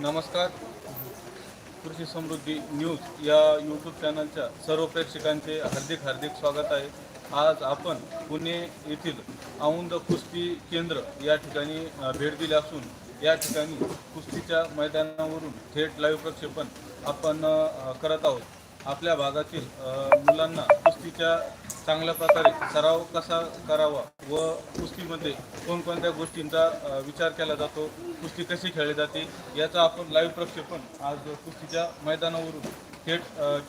नमस्कार. कृषी समृद्धी न्यूज या यूट्यूब चॅनलच्या सर्व प्रेक्षकांचे हार्दिक हार्दिक स्वागत आहे. आज आपण पुणे येथील औंद कुस्ती केंद्र या ठिकाणी भेट दिली असून या ठिकाणी कुस्तीच्या मैदानावरून थेट लाईव्ह प्रक्षेपण आपण करत आहोत. आपल्या भागातील मुलांना कुस्तीच्या चांगल्या प्रकारे सराव कसा करावा व कुस्तीमध्ये कोणकोणत्या गोष्टींचा विचार केला जातो कुस्ती कशी खेळली जाते याचा आपण लाईव्ह प्रक्षेपण आज कुस्तीच्या मैदानावरून थेट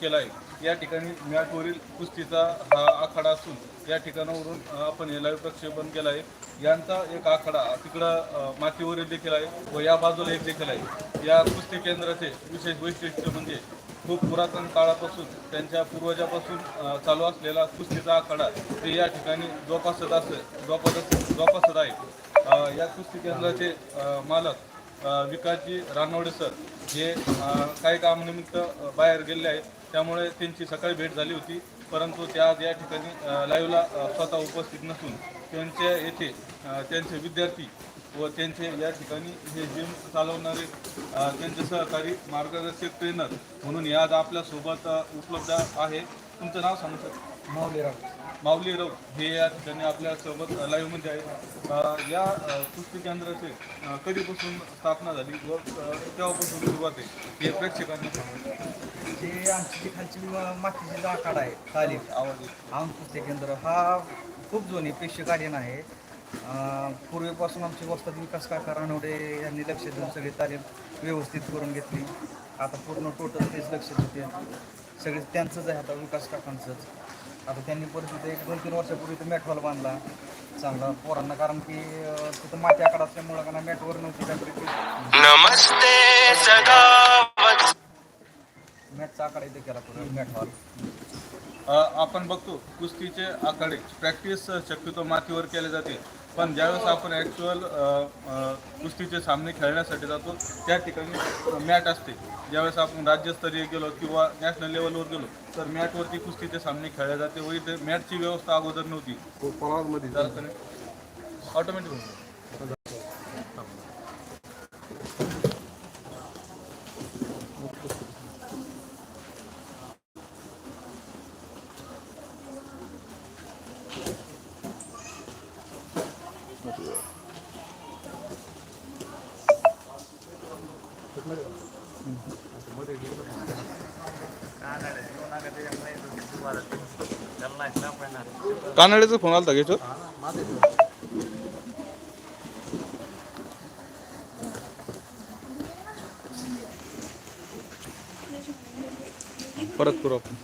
केला आहे. या ठिकाणी मॅटवरील कुस्तीचा हा आखाडा असून या ठिकाणावरून आपण हे लाईव्ह प्रक्षेपण केलं आहे. यांचा एक आखाडा तिकडं मातीवरील देखील आहे व या बाजूला एक देखील आहे. या कुस्ती केंद्राचे विशेष वैशिष्ट्य म्हणजे खूप पुरातन काळापासून त्यांच्या पूर्वजापासून चालू असलेला कुस्तीचा आखाडा ते या ठिकाणी जोपासत असं जोपासत जोपासत आहे. या कुस्ती केंद्राचे मालक विकासजी रानवडे सर हे काही कामानिमित्त बाहेर गेले आहेत. त्यामुळे त्यांची सकाळी भेट झाली होती. परंतु ते आज या ठिकाणी लाईव्हला स्वतः उपस्थित नसून त्यांच्या येथे त्यांचे विद्यार्थी व त्यांचे या ठिकाणी हे जिम चालवणारे त्यांचे सहकारी मार्गदर्शक ट्रेनर म्हणून आज आपल्यासोबत उपलब्ध आहे. तुमचं नाव सांगू सर माऊलीराव माऊली राऊत. हे या ठिकाणी आपल्यासोबत लाईव्हमध्ये आहे या कुस्ती केंद्राचे कधीपासून स्थापना झाली व तेव्हापासून सुरुवात आहे हे प्रेक्षकांना सांगा. जे आमची खालची मातीची जो आखाडा आहे तालीम. आवाज. आम कुस्ती केंद्र हा खूप जुनी पेशकालीन आहे. पूर्वीपासून आमचे वस्ताद विकास काका रानवडे यांनी लक्ष देऊन सगळी तालीम व्यवस्थित करून घेतली. आता पूर्ण टोटल तेच लक्ष देते. सगळे त्यांचंच आहे आता विकास काकांचंच. आता त्यांनी परत तिथे एक दोन तीन वर्षापूर्वी ते मॅट हॉल बांधला. चांगला पोरांना कारण की तिथं माती आकडा असल्यामुळं का मॅटवर नव्हती त्यापैकी नमस्ते मॅटचा आकडा इथे केला पूर्ण मॅट हॉल. आपण बघतो कुस्तीचे आखाडे प्रॅक्टिस शक्यतो मातीवर केले जाते. पण ज्यावेळेस आपण ॲक्च्युअल कुस्तीचे सामने खेळण्यासाठी जातो त्या ठिकाणी मॅट असते. ज्यावेळेस आपण राज्यस्तरीय गेलो किंवा नॅशनल लेवलवर गेलो तर मॅटवरती कुस्तीचे सामने खेळले जाते व इथे मॅटची व्यवस्था अगोदर नव्हती. ऑटोमॅटिक कानड्याचा फोन आला घेतो परत करू आपण.